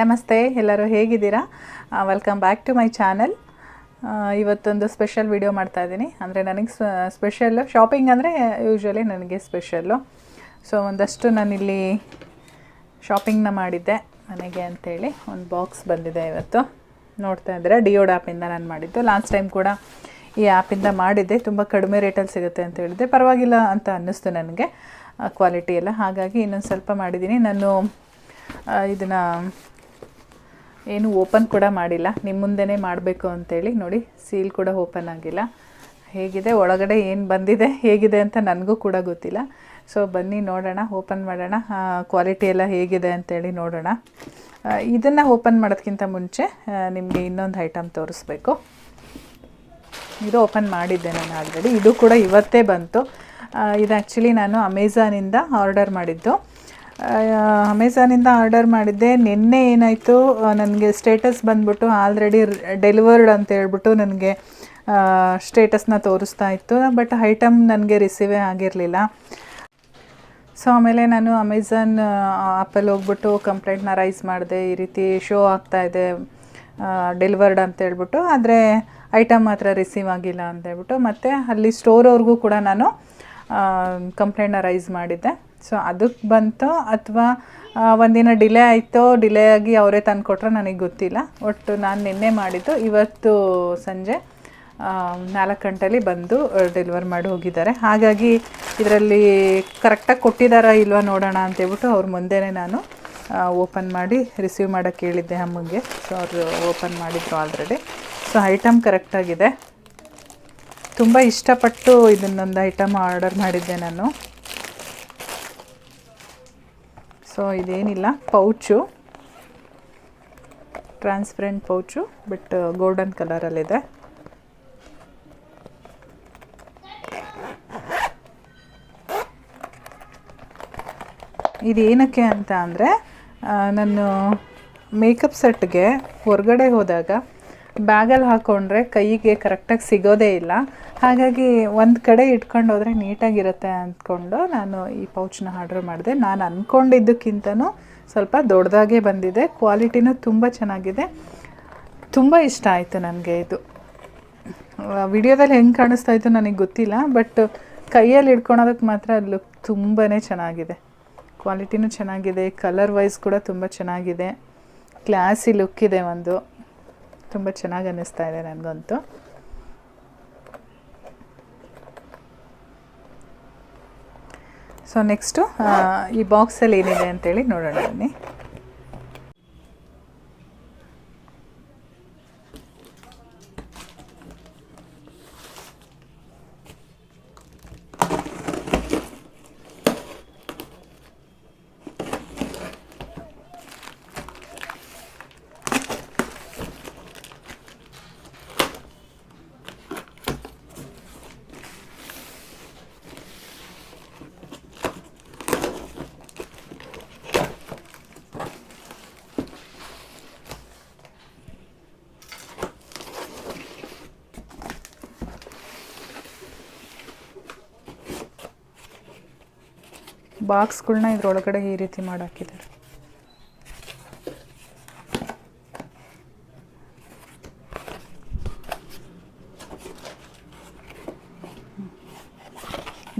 ನಮಸ್ತೆ, ಎಲ್ಲರೂ ಹೇಗಿದ್ದೀರಾ? Welcome back to my channel ಇವತ್ತೊಂದು ಸ್ಪೆಷಲ್ ವಿಡಿಯೋ ಮಾಡ್ತಾ ಇದ್ದೀನಿ. ಅಂದರೆ ನನಗೆ ಸ್ಪೆಷಲ್ಲು ಶಾಪಿಂಗ್ ಅಂದರೆ ಯೂಶ್ವಲಿ ನನಗೆ ಸ್ಪೆಷಲ್ಲು ಸೊ ಒಂದಷ್ಟು ನಾನಿಲ್ಲಿ ಶಾಪಿಂಗ್ನ ಮಾಡಿದ್ದೆ ಮನೆಗೆ ಅಂತೇಳಿ. ಒಂದು ಬಾಕ್ಸ್ ಬಂದಿದೆ ಇವತ್ತು. ನೋಡ್ತಾ ಇದ್ದರೆ ಡಿಯೋಡ್ ಆ್ಯಪಿಂದ ನಾನು ಮಾಡಿದ್ದು. ಲಾಸ್ಟ್ ಟೈಮ್ ಕೂಡ ಈ ಆ್ಯಪಿಂದ ಮಾಡಿದ್ದೆ. ತುಂಬ ಕಡಿಮೆ ರೇಟಲ್ಲಿ ಸಿಗುತ್ತೆ ಅಂತ ಹೇಳಿದ್ದೆ. ಪರವಾಗಿಲ್ಲ ಅಂತ ಅನ್ನಿಸ್ತು ನನಗೆ. ಕ್ವಾಲಿಟಿ ಎಲ್ಲ. ಹಾಗಾಗಿ ಇನ್ನೊಂದು ಸ್ವಲ್ಪ ಮಾಡಿದ್ದೀನಿ. ನಾನು ಇದನ್ನು ಏನು ಓಪನ್ ಕೂಡ ಮಾಡಿಲ್ಲ. ನಿಮ್ಮ ಮುಂದೆನೇ ಮಾಡಬೇಕು ಅಂತೇಳಿ ನೋಡಿ, ಸೀಲ್ ಕೂಡ ಓಪನ್ ಆಗಿಲ್ಲ. ಹೇಗಿದೆ? ಒಳಗಡೆ ಏನು ಬಂದಿದೆ? ಹೇಗಿದೆ ಅಂತ ನನಗೂ ಕೂಡ ಗೊತ್ತಿಲ್ಲ. ಸೊ ಬನ್ನಿ ನೋಡೋಣ, ಓಪನ್ ಮಾಡೋಣ. ಕ್ವಾಲಿಟಿ ಎಲ್ಲ ಹೇಗಿದೆ ಅಂತೇಳಿ ನೋಡೋಣ. ಇದನ್ನು ಓಪನ್ ಮಾಡೋದಕ್ಕಿಂತ ಮುಂಚೆ ನಿಮಗೆ ಇನ್ನೊಂದು ಐಟಮ್ ತೋರಿಸ್ಬೇಕು. ಇದು ಓಪನ್ ಮಾಡಿದ್ದೆ ನಾನು ಆಲ್ರೆಡಿ ಇದು ಕೂಡ ಇವತ್ತೇ ಬಂತು. ಇದು ಆ್ಯಕ್ಚುಲಿ ನಾನು ಅಮೆಝಾನಿಂದ ಆರ್ಡರ್ ಮಾಡಿದ್ದು. ಅಮೆಝಾನಿಂದ ಆರ್ಡರ್ ಮಾಡಿದ್ದೆ. ನಿನ್ನೆ ಏನಾಯಿತು ನನಗೆ ಸ್ಟೇಟಸ್ ಬಂದ್ಬಿಟ್ಟು ಆಲ್ರೆಡಿ ಡೆಲಿವರ್ಡ್ ಅಂತ ಹೇಳ್ಬಿಟ್ಟು ನನಗೆ ಸ್ಟೇಟಸ್ನ ತೋರಿಸ್ತಾ ಇತ್ತು. ಬಟ್ ಐಟಮ್ ನನಗೆ ರಿಸೀವೇ ಆಗಿರಲಿಲ್ಲ. ಸೊ, ಆಮೇಲೆ ನಾನು ಅಮೆಝಾನ್ ಆ್ಯಪಲ್ಲಿ ಹೋಗ್ಬಿಟ್ಟು ಕಂಪ್ಲೇಂಟ್ನ ರೈಸ್ ಮಾಡಿದೆ. ಈ ರೀತಿ ಶೋ ಆಗ್ತಾ ಇದೆ ಡೆಲಿವರ್ಡ್ ಅಂತ ಹೇಳ್ಬಿಟ್ಟು. ಆದರೆ ಐಟಮ್ ಮಾತ್ರ ರಿಸೀವ್ ಆಗಿಲ್ಲ ಅಂತ ಹೇಳ್ಬಿಟ್ಟು. ಮತ್ತು ಅಲ್ಲಿ ಸ್ಟೋರ್ ಅವ್ರಿಗೂ ಕೂಡ ನಾನು ಕಂಪ್ಲೇಂಟ್ನ ರೈಸ್ ಮಾಡಿದ್ದೆ. ಸೊ ಅದಕ್ಕೆ ಬಂತೋ ಅಥವಾ ಒಂದಿನ ಡಿಲೇ ಆಯಿತೋ ಡಿಲೇ ಆಗಿ ಅವರೇ ತಂದು ಕೊಟ್ಟರೆ ನನಗೆ ಗೊತ್ತಿಲ್ಲ. ಒಟ್ಟು ನಾನು ನಿನ್ನೆ ಮಾಡಿದ್ದು, ಇವತ್ತು ಸಂಜೆ ನಾಲ್ಕು ಗಂಟೆಲಿ ಬಂದು ಡೆಲಿವರ್ ಮಾಡಿ ಹೋಗಿದ್ದಾರೆ. ಹಾಗಾಗಿ ಇದರಲ್ಲಿ ಕರೆಕ್ಟಾಗಿ ಕೊಟ್ಟಿದ್ದಾರಾ ಇಲ್ವಾ ನೋಡೋಣ ಅಂತೇಳ್ಬಿಟ್ಟು ಅವ್ರ ಮುಂದೆನೇ ನಾನು ಓಪನ್ ಮಾಡಿ ರಿಸೀವ್ ಮಾಡೋಕ್ಕೆ ಹೇಳಿದ್ದೆ ಅಮ್ಮಗೆ. ಸೊ ಅವರು ಓಪನ್ ಮಾಡಿದ್ರು ಆಲ್ರೆಡಿ ಸೊ ಐಟಮ್ ಕರೆಕ್ಟಾಗಿದೆ ತುಂಬ ಇಷ್ಟಪಟ್ಟು ಇದನ್ನೊಂದು ಐಟಮ್ ಆರ್ಡರ್ ಮಾಡಿದ್ದೆ ನಾನು. So ಇದೇನಿಲ್ಲ, pouch. Transparent pouch but golden ಕಲರಲ್ಲಿದೆ ಇದು ಏನಕ್ಕೆ ಅಂತ ಅಂದರೆ ನಾನು ಮೇಕಪ್ ಸೆಟ್ಗೆ ಹೊರಗಡೆ ಹೋದಾಗ ಬ್ಯಾಗಲ್ಲಿ ಹಾಕ್ಕೊಂಡ್ರೆ ಕೈಗೆ ಕರೆಕ್ಟಾಗಿ ಸಿಗೋದೇ ಇಲ್ಲ. ಹಾಗಾಗಿ ಒಂದು ಕಡೆ ಇಟ್ಕೊಂಡು ಹೋದರೆ ನೀಟಾಗಿರುತ್ತೆ ಅಂದ್ಕೊಂಡು ನಾನು ಈ ಪೌಚ್ನ ಆರ್ಡ್ರ್ ಮಾಡಿದೆ. ನಾನು ಅಂದ್ಕೊಂಡಿದ್ದಕ್ಕಿಂತನೂ ಸ್ವಲ್ಪ ದೊಡ್ಡದಾಗೇ ಬಂದಿದೆ. ಕ್ವಾಲಿಟಿನೂ ತುಂಬ ಚೆನ್ನಾಗಿದೆ. ತುಂಬ ಇಷ್ಟ ಆಯಿತು ನನಗೆ ಇದು. ವಿಡಿಯೋದಲ್ಲಿ ಹೆಂಗೆ ಕಾಣಿಸ್ತಾ ಇತ್ತು ನನಗೆ ಗೊತ್ತಿಲ್ಲ, ಬಟ್ ಕೈಯಲ್ಲಿ ಇಟ್ಕೊಳೋದಕ್ಕೆ ಮಾತ್ರ ಲುಕ್ ತುಂಬಾ ಚೆನ್ನಾಗಿದೆ. ಕ್ವಾಲಿಟಿನೂ ಚೆನ್ನಾಗಿದೆ ಕಲರ್ ವೈಸ್ ಕೂಡ ತುಂಬ ಚೆನ್ನಾಗಿದೆ. ಕ್ಲಾಸಿ ಲುಕ್ ಇದೆ ಒಂದು. ತುಂಬ ಚೆನ್ನಾಗಿ ಅನ್ನಿಸ್ತಾ ಇದೆ ನನಗಂತೂ. ಸೊ ನೆಕ್ಸ್ಟು ಈ ಬಾಕ್ಸಲ್ಲಿ ಏನಿದೆ ಅಂತೇಳಿ ನೋಡೋಣ ಬನ್ನಿ. ಬಾಕ್ಸ್ಗಳನ್ನ ಇದರೊಳಗಡೆ ಈ ರೀತಿ ಮಾಡಾಕಿದ್ದಾರೆ.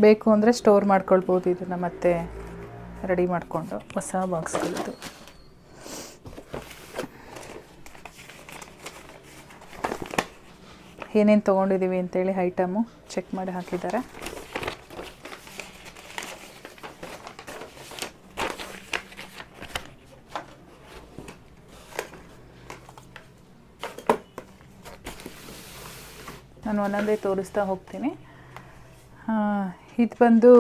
ಬೇಕು ಅಂದರೆ ಸ್ಟೋರ್ ಮಾಡ್ಕೊಳ್ಬೋದು, ಇದನ್ನು ಮತ್ತೆ ರೆಡಿ ಮಾಡಿಕೊಂಡು ಹೊಸ ಬಾಕ್ಸ್ಗಳದ್ದು. ಏನೇನು ತೊಗೊಂಡಿದ್ದೀವಿ ಅಂತೇಳಿ ಐಟಮು ಚೆಕ್ ಮಾಡಿ ಹಾಕಿದ್ದಾರೆ. ನಾನು ಒಂದೊಂದೇ ತೋರಿಸ್ತಾ ಹೋಗ್ತೀನಿ. ಇದು ಬಂದು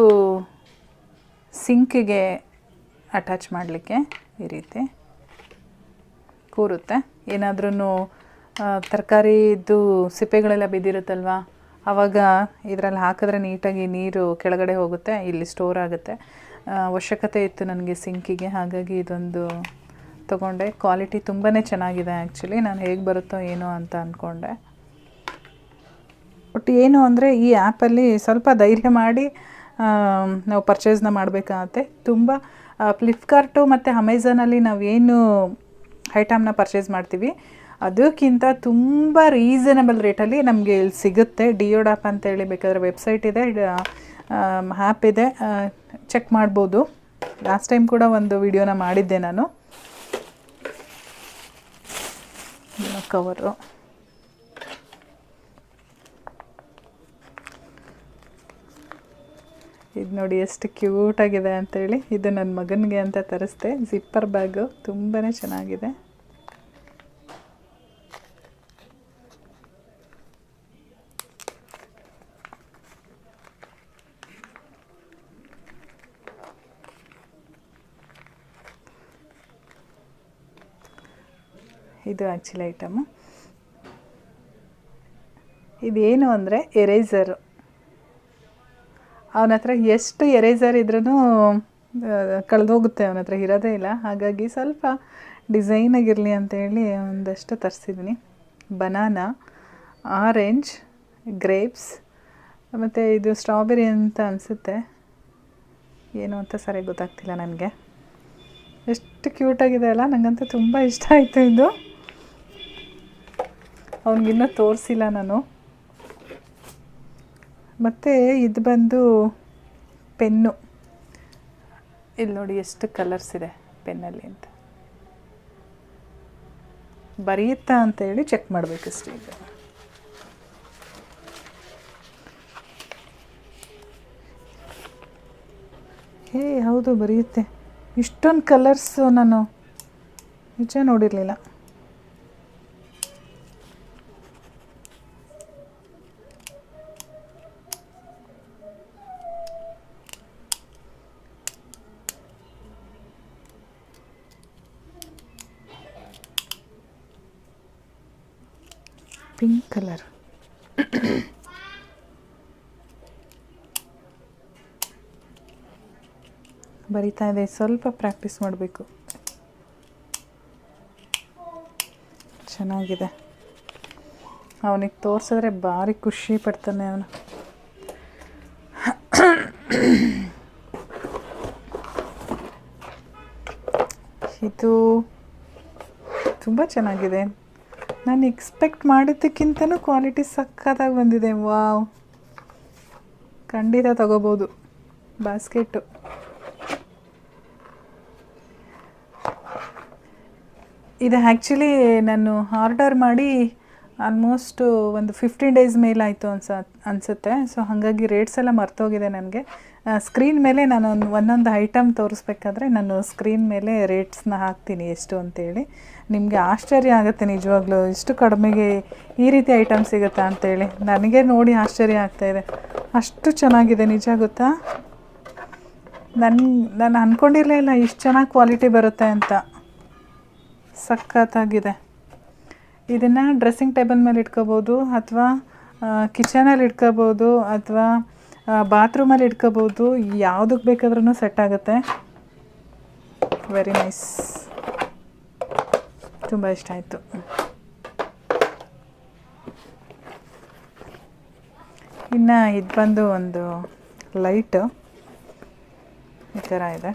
ಸಿಂಕಿಗೆ ಅಟ್ಯಾಚ್ ಮಾಡಲಿಕ್ಕೆ ಈ ರೀತಿ ಕೂರುತ್ತೆ. ಏನಾದ್ರೂ ತರಕಾರಿದು ಸಿಪ್ಪೆಗಳೆಲ್ಲ ಬಿದ್ದಿರುತ್ತಲ್ವ? ಆವಾಗ ಇದರಲ್ಲಿ ಹಾಕಿದ್ರೆ ನೀಟಾಗಿ ನೀರು ಕೆಳಗಡೆ ಹೋಗುತ್ತೆ, ಇಲ್ಲಿ ಸ್ಟೋರ್ ಆಗುತ್ತೆ. ಅವಶ್ಯಕತೆ ಇತ್ತು ನನಗೆ ಸಿಂಕಿಗೆ, ಹಾಗಾಗಿ ಇದೊಂದು ತಗೊಂಡೆ. ಕ್ವಾಲಿಟಿ ತುಂಬಾ ಚೆನ್ನಾಗಿದೆ ಆ್ಯಕ್ಚುಲಿ ನಾನು ಹೇಗೆ ಬರುತ್ತೋ ಏನೋ ಅಂತ ಅಂದ್ಕೊಂಡೆ ಬಟ್ ಏನು ಅಂದರೆ ಈ ಆ್ಯಪಲ್ಲಿ ಸ್ವಲ್ಪ ಧೈರ್ಯ ಮಾಡಿ ನಾವು ಪರ್ಚೇಸ್ನ ಮಾಡಬೇಕಾಗತ್ತೆ. ತುಂಬ ಫ್ಲಿಪ್ಕಾರ್ಟು ಮತ್ತು ಅಮೆಝಾನಲ್ಲಿ ನಾವೇನು ಐಟಮ್ನ ಪರ್ಚೇಸ್ ಮಾಡ್ತೀವಿ, ಅದಕ್ಕಿಂತ ತುಂಬ ರೀಸನಬಲ್ ರೇಟಲ್ಲಿ ನಮಗೆ ಇಲ್ಲಿ ಸಿಗುತ್ತೆ. ಡಿಯೋಡ್ ಆ್ಯಪ್ ಅಂತೇಳಿ ಬೇಕಾದರೆ ವೆಬ್ಸೈಟ್ ಇದೆ ಆ್ಯಪ್ ಇದೆ ಚೆಕ್ ಮಾಡ್ಬೋದು. ಲಾಸ್ಟ್ ಟೈಮ್ ಕೂಡ ಒಂದು ವಿಡಿಯೋನ ಮಾಡಿದ್ದೆ ನಾನು. ಕವರು ಇದು ನೋಡಿ ಎಷ್ಟು ಕ್ಯೂಟಾಗಿದೆ ಅಂತೇಳಿ. ಇದು ನನ್ನ ಮಗನಿಗೆ ಅಂತ ತರಿಸ್ದೆ. ಜಿಪ್ಪರ್ ಬ್ಯಾಗು ತುಂಬಾ ಚೆನ್ನಾಗಿದೆ. ಇದು ಆ್ಯಕ್ಚುಲಿ ಐಟಮು ಇದೇನು ಅಂದರೆ ಎರೇಸರು ಅವನ ಹತ್ರ ಎಷ್ಟು ಎರೇಸರ್ ಇದ್ರೂ ಕಳೆದೋಗುತ್ತೆ, ಅವನ ಹತ್ರ ಇರೋದೇ ಇಲ್ಲ. ಹಾಗಾಗಿ ಸ್ವಲ್ಪ ಡಿಸೈನಾಗಿರಲಿ ಅಂತೇಳಿ ಒಂದಷ್ಟು ತರಿಸಿದ್ದೀನಿ ಬನಾನ, ಆರೆಂಜ್, ಗ್ರೇಪ್ಸ್, ಮತ್ತು ಇದು ಸ್ಟ್ರಾಬೆರಿ ಅಂತ ಅನಿಸುತ್ತೆ. ಏನು ಅಂತ ಸರಿಯಾಗಿ ಗೊತ್ತಾಗ್ತಿಲ್ಲ ನನಗೆ. ಎಷ್ಟು ಕ್ಯೂಟಾಗಿದೆ ಅಲ್ಲ ನನಗಂತೂ ತುಂಬ ಇಷ್ಟ ಆಯಿತು ಇದು. ಅವನಿಗಿನ್ನೂ ತೋರಿಸಿಲ್ಲ ನಾನು. ಮತ್ತು ಇದು ಬಂದು ಪೆನ್ನು. ಇಲ್ಲಿ ನೋಡಿ ಎಷ್ಟು ಕಲರ್ಸ್ ಇದೆ ಪೆನ್ನಲ್ಲಿ ಅಂತ. ಬರೆಯುತ್ತಾ ಅಂತ ಹೇಳಿ ಚೆಕ್ ಮಾಡಬೇಕಷ್ಟೇ ಈಗ. ಹೇ ಹೌದು ಬರೆಯುತ್ತೆ. ಇಷ್ಟೊಂದು ಕಲರ್ಸು ನಾನು ನಿಜ ನೋಡಿರಲಿಲ್ಲ. ಪಿಂಕ್ ಕಲರ್ ಬರಿತಾ ಇದೆ, ಸ್ವಲ್ಪ ಪ್ರಾಕ್ಟೀಸ್ ಮಾಡಬೇಕು. ಚೆನ್ನಾಗಿದೆ. ಅವನಿಗೆ ತೋರಿಸಿದ್ರೆ ಭಾರಿ ಖುಷಿ ಪಡ್ತಾನೆ ಅವನು. ಇದು ತುಂಬ ಚೆನ್ನಾಗಿದೆ. ನಾನು ಎಕ್ಸ್ಪೆಕ್ಟ್ ಮಾಡಿದ್ದಕ್ಕಿಂತನೂ ಕ್ವಾಲಿಟಿ ಸಕ್ಕತ್ತಾಗಿ ಬಂದಿದೆ. ವಾವ್ ಖಂಡಿತ ತಗೋಬೋದು. ಬಾಸ್ಕೆಟು ಇದು ಆ್ಯಕ್ಚುಲಿ ನಾನು ಆರ್ಡರ್ ಮಾಡಿ ಆಲ್ಮೋಸ್ಟ್ ಒಂದು ಫಿಫ್ಟೀನ್ ಡೇಸ್ ಮೇಲಾಯಿತು ಅನ್ಸ, ಅನಿಸುತ್ತೆ. ಸೊ ಹಾಗಾಗಿ ರೇಟ್ಸ್ ಎಲ್ಲ ಮರ್ತೋಗಿದೆ ನನಗೆ. ಸ್ಕ್ರೀನ್ ಮೇಲೆ ನಾನು ಒಂದು ಒಂದೊಂದು ಐಟಮ್ ತೋರಿಸ್ಬೇಕಾದ್ರೆ ನಾನು ಸ್ಕ್ರೀನ್ ಮೇಲೆ ರೇಟ್ಸ್ನ ಹಾಕ್ತೀನಿ ಎಷ್ಟು ಅಂತೇಳಿ. ನಿಮಗೆ ಆಶ್ಚರ್ಯ ಆಗುತ್ತೆ ನಿಜವಾಗ್ಲೂ. ಇಷ್ಟು ಕಡಿಮೆಗೆ ಈ ರೀತಿ ಐಟಮ್ ಸಿಗುತ್ತಾ ಅಂತೇಳಿ. ನನಗೆ ನೋಡಿ ಆಶ್ಚರ್ಯ ಆಗ್ತಾಯಿದೆ ಅಷ್ಟು ಚೆನ್ನಾಗಿದೆ, ನಿಜ ಗೊತ್ತಾ? ನನ್ನ ನಾನು ಅಂದ್ಕೊಂಡಿರಲೇ ಇಲ್ಲ ಇಷ್ಟು ಚೆನ್ನಾಗಿ ಕ್ವಾಲಿಟಿ ಬರುತ್ತೆ ಅಂತ. ಸಖತ್ತಾಗಿದೆ. ಇದನ್ನು ಡ್ರೆಸ್ಸಿಂಗ್ ಟೇಬಲ್ ಮೇಲೆ ಇಟ್ಕೋಬೋದು, ಅಥವಾ ಕಿಚನಲ್ಲಿ ಇಟ್ಕೋಬೋದು, ಅಥವಾ ಬಾತ್ರೂಮಲ್ಲಿ ಇಟ್ಕೋಬೋದು ಯಾವುದಕ್ಕೆ ಬೇಕಾದ್ರೂ ಸೆಟ್ ಆಗುತ್ತೆ. ವೆರಿ ನೈಸ್ ತುಂಬ ಇಷ್ಟ ಆಯಿತು. ಇನ್ನು ಇದು ಬಂದು ಒಂದು ಲೈಟು ಈ ಥರ ಇದೆ.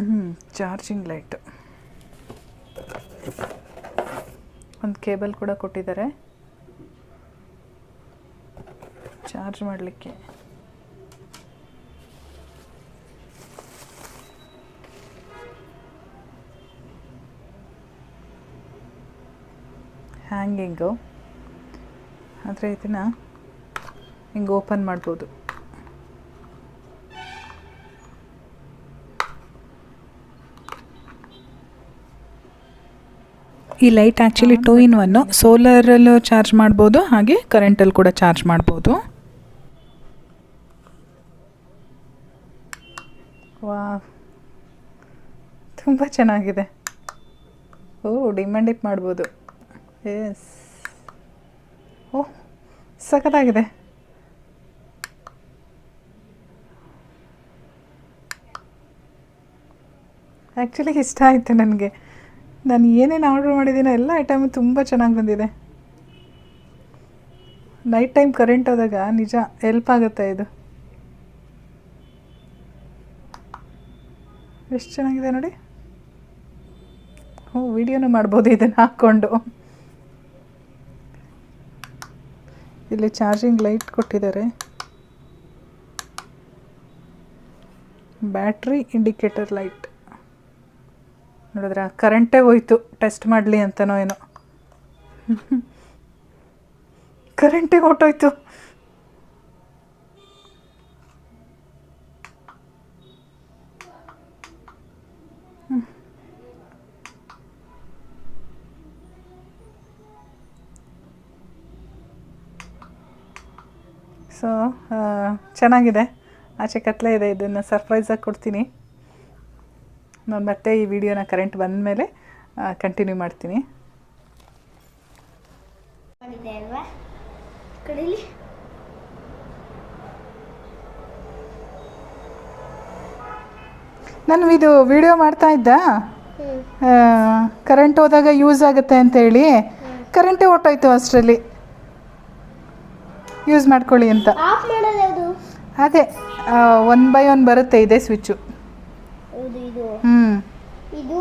ಹ್ಞೂ ಚಾರ್ಜಿಂಗ್ ಲೈಟು ಒಂದು ಕೇಬಲ್ ಕೂಡ ಕೊಟ್ಟಿದ್ದಾರೆ. ಚಾರ್ಜ್ ಮಾಡಲಿಕ್ಕೆ. ಹ್ಯಾಂಗಿಂಗು ಆದರೆ ಇದನ್ನು ಹಿಂಗೆ ಓಪನ್ ಮಾಡ್ಬೋದು. ಈ light actually two in one ಸೋಲರಲ್ಲೂ charge ಮಾಡ್ಬೋದು, ಹಾಗೆ ಕರೆಂಟಲ್ಲಿ ಕೂಡ ಚಾರ್ಜ್ ಮಾಡ್ಬೋದು. ವಾ ತುಂಬ ಚೆನ್ನಾಗಿದೆ. ಓ ಡಿಮ್ಯಾಂಡ್ ಇಟ್ ಮಾಡ್ಬೋದು. ಎಸ್ ಓ, ಸಖತ್ತಾಗಿದೆ. ಆ್ಯಕ್ಚುಲಿ ಇಷ್ಟ ಆಯಿತು ನನಗೆ. ನಾನು ಏನೇನು ಆರ್ಡ್ರ್ ಮಾಡಿದ್ದೀನೋ ಎಲ್ಲ ಐಟಮ್ ತುಂಬ ಚೆನ್ನಾಗಿ ಬಂದಿದೆ. ನೈಟ್ ಟೈಮ್ ಕರೆಂಟ್ ಹೋದಾಗ ನಿಜ ಎಲ್ಪ್ ಆಗುತ್ತೆ ಇದು. ಎಷ್ಟು ಚೆನ್ನಾಗಿದೆ ನೋಡಿ. ಹ್ಞೂ ವಿಡಿಯೋನೂ ಮಾಡ್ಬೋದು ಇದನ್ನು ಹಾಕ್ಕೊಂಡು. ಇಲ್ಲಿ ಚಾರ್ಜಿಂಗ್ ಲೈಟ್ ಕೊಟ್ಟಿದ್ದಾರೆ. ಬ್ಯಾಟ್ರಿ ಇಂಡಿಕೇಟರ್ ಲೈಟ್ ನೋಡಿದ್ರೆ ಕರೆಂಟೇ ಹೋಯ್ತು. ಟೆಸ್ಟ್ ಮಾಡಲಿ ಅಂತನೋ ಏನೋ. ಕರೆಂಟೇ ಹೊಟ್ಟೋಯ್ತು ಸೊ ಚೆನ್ನಾಗಿದೆ. ಆಚೆ ಕತ್ಲೆ ಇದೆ, ಇದನ್ನು ಸರ್ಪ್ರೈಸಾಗಿ ಕೊಡ್ತೀನಿ. ನಾನು ಮತ್ತೆ ಈ ವಿಡಿಯೋನ ಕರೆಂಟ್ ಬಂದ ಮೇಲೆ ಕಂಟಿನ್ಯೂ ಮಾಡ್ತೀನಿ. ನಾನು ಇದು ವಿಡಿಯೋ ಮಾಡ್ತಾ ಇದ್ದ. ಕರೆಂಟ್ ಹೋದಾಗ ಯೂಸ್ ಆಗುತ್ತೆ ಅಂತ ಹೇಳಿ ಕರೆಂಟೇ ಹೊಟ್ಟೋಯ್ತು ಅಷ್ಟರಲ್ಲಿ. ಯೂಸ್ ಮಾಡ್ಕೊಳ್ಳಿ ಅಂತ. ಅದೇ ಒನ್ ಬೈ ಒನ್ ಬರುತ್ತೆ ಇದೇ ಸ್ವಿಚ್ಚು ಹೌದು ಇದು.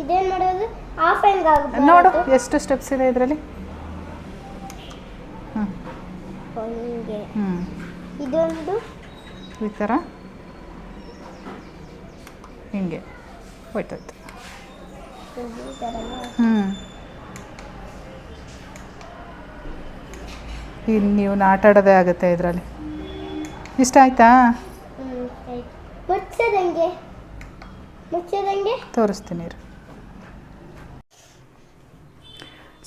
ಇದೇನ್ ಮಾಡೋದು? ಆಫ್ ಹೆಂಗ್ ಆಗುತ್ತೆ ನೋಡು ಎಷ್ಟು ಸ್ಟೆಪ್ಸ್ ಇದೆ ಇದರಲ್ಲಿ? ಹಿಂಗೆ. ಹ್ಞೂ ಇದೊಂದು ಈ ಥರ. ಹಿಂಗೆ. ಹೋಯ್ತೋಯ್ತು? ಹ್ಞೂ ಇಲ್ಲಿ ನೀವು ಆಟ ಆಡೋದೇ ಆಗುತ್ತೆ ಇದರಲ್ಲಿ. ಇಷ್ಟ ಆಯ್ತಾ? ಹ್ಮ್ ಆಯ್ತು. ಮುಚ್ಚದಂಗೆ? ತೋರಿಸ್ತೀನಿ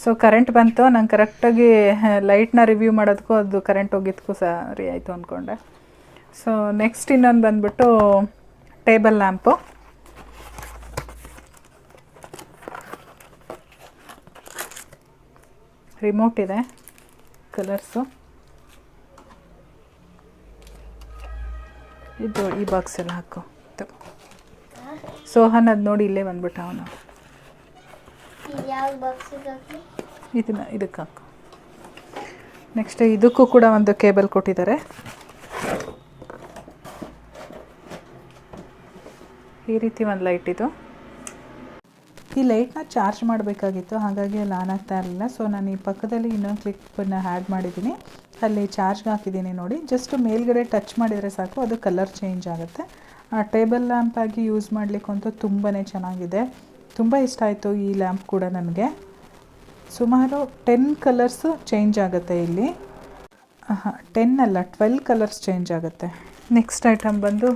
ಸೊ ಕರೆಂಟ್ ಬಂತು. ನಂಗೆ ಕರೆಕ್ಟಾಗಿ ಲೈಟ್ನ ರಿವ್ಯೂ ಮಾಡೋದಕ್ಕೂ ಅದು ಕರೆಂಟ್ ಹೋಗಿದ್ದಕ್ಕೂ ಸರಿ ಆಯಿತು ಅಂದ್ಕೊಂಡೆ ಸೊ ನೆಕ್ಸ್ಟ್ ಇನ್ನೊಂದು ಬಂದ್ಬಿಟ್ಟು ಟೇಬಲ್ ಲ್ಯಾಂಪು ರಿಮೋಟ್ ಇದೆ. ಕಲರ್ಸು ಇದು ಈ ಬಾಕ್ಸಲ್ಲಿ ಹಾಕು. ತಗೋ. ಸೋಹನ್ ಅದು ನೋಡಿ ಇಲ್ಲೇ ಬಂದ್ಬಿಟ್ಟ ಅವನು. ಇದನ್ನ ಇದಕ್ಕೆ ಹಾಕು. ನೆಕ್ಸ್ಟ್ ಇದಕ್ಕೂ ಕೂಡ ಒಂದು ಕೇಬಲ್ ಕೊಟ್ಟಿದ್ದಾರೆ. ಈ ರೀತಿ ಒಂದು ಲೈಟ್ ಇದು. ಈ ಲೈಟ್ನ ಚಾರ್ಜ್ ಮಾಡಬೇಕಾಗಿತ್ತು ಹಾಗಾಗಿ ಅಲ್ಲಿ ಆನ್ ಆಗ್ತಾ ಇರಲಿಲ್ಲ. ಸೊ ನಾನು ಈ ಪಕ್ಕದಲ್ಲಿ ಇನ್ನೊಂದು ಕ್ಲಿಪ್ಪನ್ನು ಆ್ಯಡ್ ಮಾಡಿದ್ದೀನಿ. ಅಲ್ಲಿ ಚಾರ್ಜ್ಗೆ ಹಾಕಿದ್ದೀನಿ ನೋಡಿ. ಜಸ್ಟ್ ಮೇಲ್ಗಡೆ ಟಚ್ ಮಾಡಿದರೆ ಸಾಕು ಅದು ಕಲರ್ ಚೇಂಜ್ ಆಗುತ್ತೆ. ಟೇಬಲ್ ಲ್ಯಾಂಪ್ ಆಗಿ ಯೂಸ್ ಮಾಡಲಿಕ್ಕಂತೂ ತುಂಬಾ ಚೆನ್ನಾಗಿದೆ. ತುಂಬ ಇಷ್ಟ ಆಯಿತು ಈ ಲ್ಯಾಂಪ್ ಕೂಡ ನನಗೆ. ಸುಮಾರು ಟೆನ್ ಕಲರ್ಸು ಚೇಂಜ್ ಆಗುತ್ತೆ ಇಲ್ಲಿ. ಹಾಂ ಟೆನ್ ಅಲ್ಲ ಟ್ವೆಲ್ ಕಲರ್ಸ್ ಚೇಂಜ್ ಆಗುತ್ತೆ. ನೆಕ್ಸ್ಟ್ ಐಟಮ್ ಬಂದು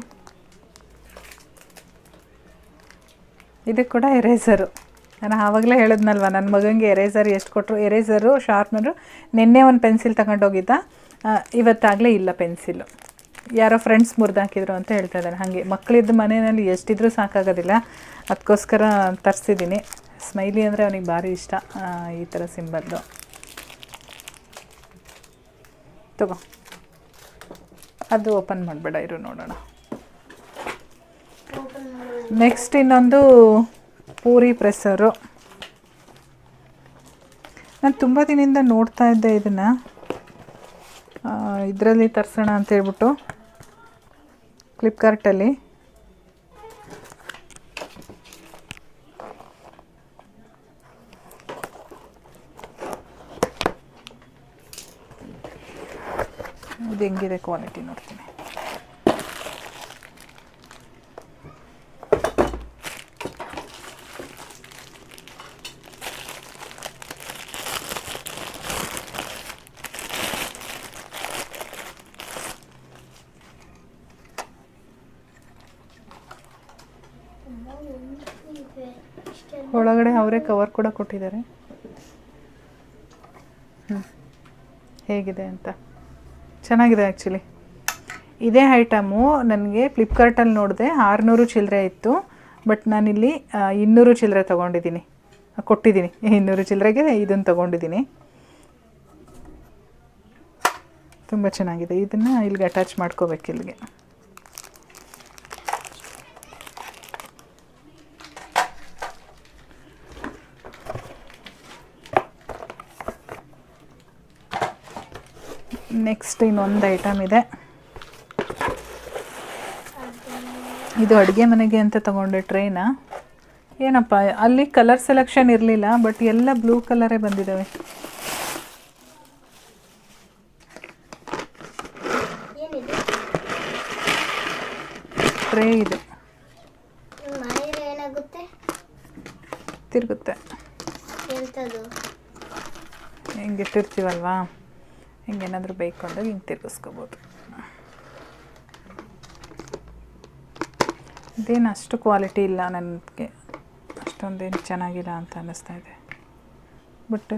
ಇದು ಕೂಡ ಎರೇಸರು. ನಾನು ಆವಾಗಲೇ ಹೇಳಿದ್ನಲ್ವ ನನ್ನ ಮಗನಿಗೆ ಎರೇಸರ್ ಎಷ್ಟು ಕೊಟ್ಟರು ಎರೇಸರು ಶಾರ್ಪ್ನರು ನಿನ್ನೆ ಒಂದು ಪೆನ್ಸಿಲ್ ತಗೊಂಡೋಗಿದ್ದ. ಆ, ಇವತ್ತಾಗಲೇ ಇಲ್ಲ ಪೆನ್ಸಿಲ್ಲು ಯಾರೋ ಫ್ರೆಂಡ್ಸ್ ಮುರಿದಾಕಿದ್ರು ಅಂತ ಹೇಳ್ತಾ ಇದ್ದಾರೆ ಹಾಗೆ ಮಕ್ಕಳಿದ್ದ ಮನೆಯಲ್ಲಿ ಎಷ್ಟಿದ್ರೂ ಸಾಕಾಗೋದಿಲ್ಲ. ಅದಕ್ಕೋಸ್ಕರ ತರಿಸಿದ್ದೀನಿ. ಸ್ಮೈಲಿ ಅಂದರೆ ಅವನಿಗೆ ಭಾರಿ ಇಷ್ಟ ಈ ಥರ ಸಿಂಬಲ್ದು ತಗೋ. ಅದು ಓಪನ್ ಮಾಡಬೇಡ, ಇರು ನೋಡೋಣ. ನೆಕ್ಸ್ಟ್ ಇನ್ನೊಂದು ಪೂರಿ ಪ್ರೆಸ್ಸರು ನಾನು ತುಂಬ ದಿನದಿಂದ ನೋಡ್ತಾ ಇದ್ದೆ ಇದನ್ನು. ಇದರಲ್ಲಿ ತರಿಸೋಣ ಅಂತ ಹೇಳ್ಬಿಟ್ಟು. ಫ್ಲಿಪ್ಕಾರ್ಟಲ್ಲಿ ಇದು ಹೆಂಗಿದೆ ಕ್ವಾಲಿಟಿ ನೋಡ್ತೀನಿ ಇದೆ. ಇಷ್ಟೆಲ್ಲ ಒಳಗಡೆ ಅವರೇ ಕವರ್ ಕೂಡ ಕೊಟ್ಟಿದ್ದಾರೆ. ಹೇಗಿದೆ ಅಂತ. ಚೆನ್ನಾಗಿದೆ ಆ್ಯಕ್ಚುಲಿ ಇದೇ ಐಟಮು ನನಗೆ ಫ್ಲಿಪ್ಕಾರ್ಟಲ್ಲಿ ನೋಡಿದೆ ಆರುನೂರು ಚಿಲ್ಲರೆ ಇತ್ತು. ಬಟ್ ನಾನಿಲ್ಲಿ ಇನ್ನೂರು ಚಿಲ್ಲರೆ ತೊಗೊಂಡಿದ್ದೀನಿ. ಕೊಟ್ಟಿದ್ದೀನಿ. ಇನ್ನೂರು ಚಿಲ್ಲರೆಗೆ ಇದನ್ನು ತೊಗೊಂಡಿದ್ದೀನಿ. ತುಂಬ ಚೆನ್ನಾಗಿದೆ. ಇದನ್ನು ಇಲ್ಲಿಗೆ ಅಟ್ಯಾಚ್ ಮಾಡ್ಕೋಬೇಕು ಇಲ್ಲಿಗೆ. ನೆಕ್ಸ್ಟ್ ಇನ್ನೊಂದು ಐಟಮ್ ಇದೆ. ಇದು ಅಡುಗೆ ಮನೆಗೆ ಅಂತ ತಗೊಂಡೆ ಟ್ರೈನ? ಏನಪ್ಪ ಅಲ್ಲಿ ಕಲರ್ ಸೆಲೆಕ್ಷನ್ ಇರಲಿಲ್ಲ ಬಟ್ ಎಲ್ಲ ಬ್ಲೂ ಕಲರೇ ಬಂದಿದ್ದಾವೆ ಟ್ರೇ ಇದೆ. ತಿರುಗುತ್ತೆ. ಹೆಂಗೆ ಹಿಂಗೆ ಇಟ್ಟಿರ್ತೀವಲ್ವಾ ಹಿಂಗೇನಾದರೂ ಬೇಕು ಅಂದಾಗ ಹಿಂಗೆ ತಿರುಗಿಸ್ಕೋಬೋದು. ಇದೇನು ಅಷ್ಟು ಕ್ವಾಲಿಟಿ ಇಲ್ಲ ನನಗೆ. ಅಷ್ಟೊಂದೇನು ಚೆನ್ನಾಗಿಲ್ಲ ಅಂತ ಅನ್ನಿಸ್ತಾ ಇದೆ. ಬಟ್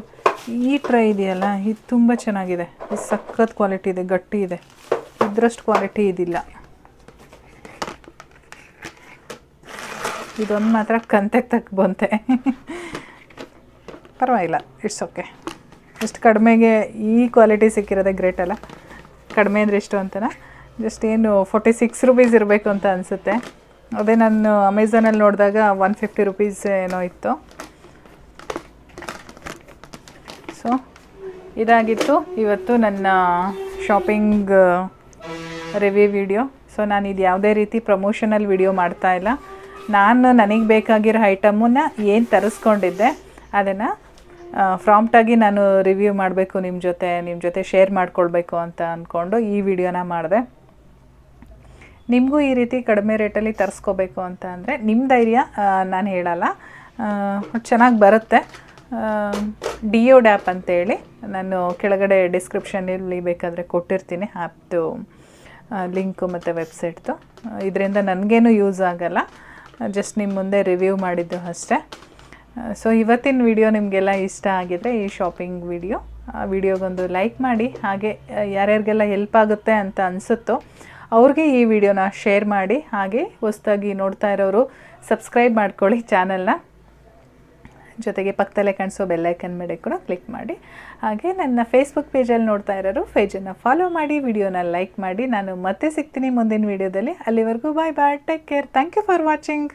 ಈ ಟ್ರೈ ಇದೆಯಲ್ಲ, ಇದು ತುಂಬ ಚೆನ್ನಾಗಿದೆ. ಇದು ಸಖತ್ ಕ್ವಾಲಿಟಿ ಇದೆ, ಗಟ್ಟಿ ಇದೆ. ಇದ್ರಷ್ಟು ಕ್ವಾಲಿಟಿ ಇದಿಲ್ಲ. ಇದೊಂದು ಮಾತ್ರ ಕಂತೆಗೆ ತಕ್ಕ ಬಂತೆ. ಪರವಾಗಿಲ್ಲ ಇಟ್ಸ್ ಓಕೆ ಇಷ್ಟು ಕಡಿಮೆಗೆ ಈ ಕ್ವಾಲಿಟಿ ಸಿಕ್ಕಿರೋದೇ ಗ್ರೇಟ್ ಅಲ್ಲ. ಕಡಿಮೆ ಅಂದರೆ ಎಷ್ಟು ಅಂತನ? ಜಸ್ಟ್ ಏನು ಫೋರ್ಟಿ ಸಿಕ್ಸ್ ರುಪೀಸ್ ಇರಬೇಕು ಅಂತ ಅನಿಸುತ್ತೆ. ಅದೇ ನಾನು ಅಮೆಝಾನಲ್ಲಿ ನೋಡಿದಾಗ ಒನ್ ಫಿಫ್ಟಿ ರುಪೀಸ್ ಏನೋ ಇತ್ತು. ಸೊ ಇದಾಗಿತ್ತು. ಇವತ್ತು ನನ್ನ ಶಾಪಿಂಗ್ ರಿವ್ಯೂ ವಿಡಿಯೋ ಸೊ ನಾನು ಇದು ಯಾವುದೇ ರೀತಿ ಪ್ರಮೋಷನಲ್ ವಿಡಿಯೋ ಮಾಡ್ತಾ ಇಲ್ಲ. ನಾನು ನನಗೆ ಬೇಕಾಗಿರೋ ಐಟಮನ್ನ ಏನು ತರಿಸ್ಕೊಂಡಿದ್ದೆ, ಅದನ್ನು ಫ್ರಾಂಪ್ಟಾಗಿ ನಾನು ರಿವ್ಯೂ ಮಾಡಬೇಕು ನಿಮ್ಮ ಜೊತೆ ನಿಮ್ಮ ಜೊತೆ ಶೇರ್ ಮಾಡ್ಕೊಳ್ಬೇಕು ಅಂತ ಅಂದ್ಕೊಂಡು ಈ ವಿಡಿಯೋನ ಮಾಡಿದೆ. ನಿಮಗೂ ಈ ರೀತಿ ಕಡಿಮೆ ರೇಟಲ್ಲಿ ತರಿಸ್ಕೋಬೇಕು ಅಂತ ಅಂದರೆ ನಿಮ್ಮ ಧೈರ್ಯ ನಾನು ಹೇಳಲ್ಲ. ಚೆನ್ನಾಗಿ ಬರುತ್ತೆ. ಡಿಯೋ ಡ್ಯಾಪ್ ಅಂತೇಳಿ ನಾನು ಕೆಳಗಡೆ ಡಿಸ್ಕ್ರಿಪ್ಷನಲ್ಲಿ ಬೇಕಾದರೆ ಕೊಟ್ಟಿರ್ತೀನಿ. ಆ್ಯಪ್ದು ಲಿಂಕು ಮತ್ತು ವೆಬ್ಸೈಟ್ದು ಇದರಿಂದ ನನಗೇನು ಯೂಸ್ ಆಗಲ್ಲ. ಜಸ್ಟ್ ನಿಮ್ಮ ಮುಂದೆ ರಿವ್ಯೂ ಮಾಡಿದ್ದು ಅಷ್ಟೇ. ಸೊ ಇವತ್ತಿನ ವಿಡಿಯೋ ನಿಮಗೆಲ್ಲ ಇಷ್ಟ ಆಗಿದರೆ ಈ ಶಾಪಿಂಗ್ ವಿಡಿಯೋ ಆ ವಿಡಿಯೋಗೊಂದು ಲೈಕ್ ಮಾಡಿ, ಹಾಗೆ ಯಾರ್ಯಾರಿಗೆಲ್ಲ ಹೆಲ್ಪ್ ಆಗುತ್ತೆ ಅಂತ ಅನಿಸುತ್ತೋ ಅವ್ರಿಗೆ ಈ ವಿಡಿಯೋನ ಶೇರ್ ಮಾಡಿ, ಹಾಗೆ ಹೊಸದಾಗಿ ನೋಡ್ತಾ ಇರೋರು ಸಬ್ಸ್ಕ್ರೈಬ್ ಮಾಡ್ಕೊಳ್ಳಿ ಚಾನಲ್ನ ಜೊತೆಗೆ ಪಕ್ಕದಲ್ಲೇ ಕಾಣಿಸೋ ಬೆಲ್ಲೈಕನ್ ಮೇಲೆ ಕೂಡ ಕ್ಲಿಕ್ ಮಾಡಿ. ಹಾಗೆ ನನ್ನ ಫೇಸ್ಬುಕ್ ಪೇಜಲ್ಲಿ ನೋಡ್ತಾ ಇರೋರು ಪೇಜನ್ನು ಫಾಲೋ ಮಾಡಿ ವಿಡಿಯೋನ ಲೈಕ್ ಮಾಡಿ. ನಾನು ಮತ್ತೆ ಸಿಗ್ತೀನಿ ಮುಂದಿನ ವಿಡಿಯೋದಲ್ಲಿ ಅಲ್ಲಿವರೆಗೂ bye bye take care thank you for watching